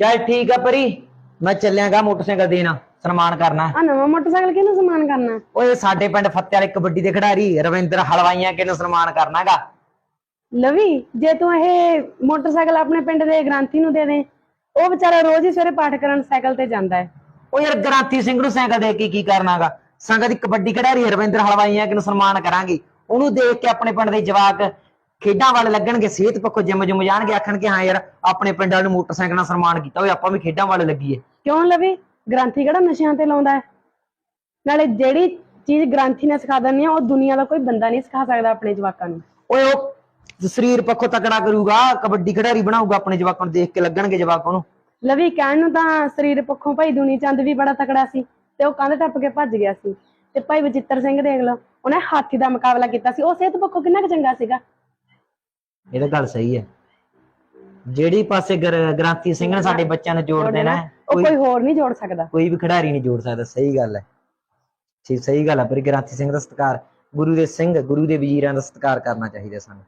ਚੱਲ ਠੀਕ ਆ ਪਰੀ ਮੈਂ ਚੱਲਿਆਗਾ ਮੋਟਰਸਾਈਕਲ ਦੇਣਾ ਸਨਮਾਨ ਕਰਨਾ। ਆ ਨਵਾਂ ਮੋਟਰਸਾਈਕਲ ਕਿਹਨੂੰ ਸਨਮਾਨ ਕਰਨਾ? ਓਏ ਸਾਡੇ ਪਿੰਡ ਫੱਤੇ ਵਾਲੇ ਕਬੱਡੀ ਦੇ ਖਿਡਾਰੀ ਰਵਿੰਦਰ ਹਲਵਾਈਆਂ ਕਿਹਨੂੰ ਸਨਮਾਨ ਕਰਨਾਗਾ? ਲਵੀ ਜੇ ਤੂੰ ਇਹ ਮੋਟਰਸਾਈਕਲ ਆਪਣੇ ਪਿੰਡ ਦੇ ਗ੍ਰਾਂਤੀ ਨੂੰ ਦੇ ਦੇ ਉਹ ਵਿਚਾਰਾ ਰੋਜ਼ ਹੀ ਸਵੇਰੇ ਪਾਠ ਕਰਨ ਸਾਈਕਲ ਤੇ ਜਾਂਦਾ ਹੈ। ਓ ਯਾਰ ਗ੍ਰਾਂਤੀ ਸਿੰਘ ਨੂੰ ਸਾਈਕਲ ਦੇ ਕੇ ਕੀ ਕਰਨਾਗਾ? ਸੰਗਤ ਦੀ ਕਬੱਡੀ ਖਿਡਾਰੀ ਰਵਿੰਦਰ ਹਲਵਾਈਆਂ ਕਿਹਨੂੰ ਸਨਮਾਨ ਕਰਾਂਗੇ? ਉਹਨੂੰ ਦੇਖ ਕੇ ਆਪਣੇ ਪਿੰਡ ਦੇ ਜਵਾਕ ਖੇਡਾਂ ਵੱਲ ਲੱਗਣਗੇ ਸਿਹਤ ਪੱਖੋਂ ਜਿੰਮ ਜੁਮ ਜਾਣਗੇ ਆਖਣਗੇ ਹਾਂ ਯਾਰ ਆਪਣੇ ਪਿੰਡ ਨੂੰ ਮੋਟਰਸਾਈਕਲ ਨਾਲ ਸਨਮਾਨ ਕੀਤਾ ਓਏ ਆਪਾਂ ਵੀ ਖੇਡਾਂ ਵੱਲ ਲੱਗੀਏ। ਕਿਉਂ ਲਵੀ? ਗ੍ਰਾਂਥੀ ਕਿਹੜਾ ਨਸ਼ਿਆਂ ਤੇ ਲਾਉਂਦਾ ਹੈ? ਨਾਲੇ ਜਿਹੜੀ ਚੀਜ਼ ਗ੍ਰਾਂਥੀ ਨੇ ਸਿਖਾ ਦਿੰਦੀ ਆ ਉਹ ਦੁਨੀਆ ਦਾ ਕੋਈ ਬੰਦਾ ਨਹੀਂ ਸਿਖਾ ਸਕਦਾ ਆਪਣੇ ਜਵਾਕਾਂ ਨੂੰ। ਓਏ ਉਹ ਸਰੀਰ ਪੱਖੋਂ ਤਕੜਾ ਕਰੂਗਾ ਕਬੱਡੀ ਖਿਡਾਰੀ ਬਣਾਊਗਾ ਆਪਣੇ ਜਵਾਕਾਂ ਨੂੰ ਦੇਖ ਕੇ ਲੱਗਣਗੇ ਜਵਾਕ ਉਹਨੂੰ ਲਵੀ ਕਹਿਣ ਨੂੰ ਤਾਂ ਸਰੀਰ ਪੱਖੋਂ ਭਾਈ ਦੁਨੀ ਚੰਦ ਵੀ ਬੜਾ ਤਕੜਾ ਸੀ ਤੇ ਉਹ ਕੰਧ ਟੱਪ ਕੇ ਭੱਜ ਗਿਆ ਸੀ। ਤੇ ਭਾਈ ਬਚਿੱਤਰ ਸਿੰਘ ਦੇਖ ਲਓ ਉਹਨੇ ਹਾਥੀ ਦਾ ਮੁਕਾਬਲਾ ਕੀਤਾ ਸੀ ਉਹ ਸਿਹਤ ਪੱਖੋਂ ਕਿੰਨਾ ਕੁ ਚੰਗਾ ਸੀਗਾ? ਇਹ ਤਾਂ ਗੱਲ ਸਹੀ ਹੈ। ਜਿਹੜੀ ਪਾਸੇ ਗਰ- ਗ੍ਰਾਂਤੀ ਸਿੰਘ ਨੇ ਸਾਡੇ ਬੱਚਿਆਂ ਨੂੰ ਜੋੜ ਦੇਣਾ ਹੈ, ਉਹ ਕੋਈ ਕੋਈ ਹੋਰ ਨਹੀਂ ਜੋੜ ਸਕਦਾ। ਕੋਈ ਵੀ ਖਿਡਾਰੀ ਨਹੀਂ ਜੋੜ ਸਕਦਾ ਸਹੀ ਗੱਲ ਹੈ। ਠੀਕ ਸਹੀ ਗੱਲ ਹੈ ਪਰ ਗ੍ਰਾਂਤੀ ਸਿੰਘ ਦਾ ਸਤਿਕਾਰ ਗੁਰੂ ਦੇ ਸਿੰਘ ਗੁਰੂ ਦੇ ਵਜ਼ੀਰਾਂ ਦਾ ਸਤਿਕਾਰ ਕਰਨਾ ਚਾਹੀਦਾ ਸਾਨੂੰ।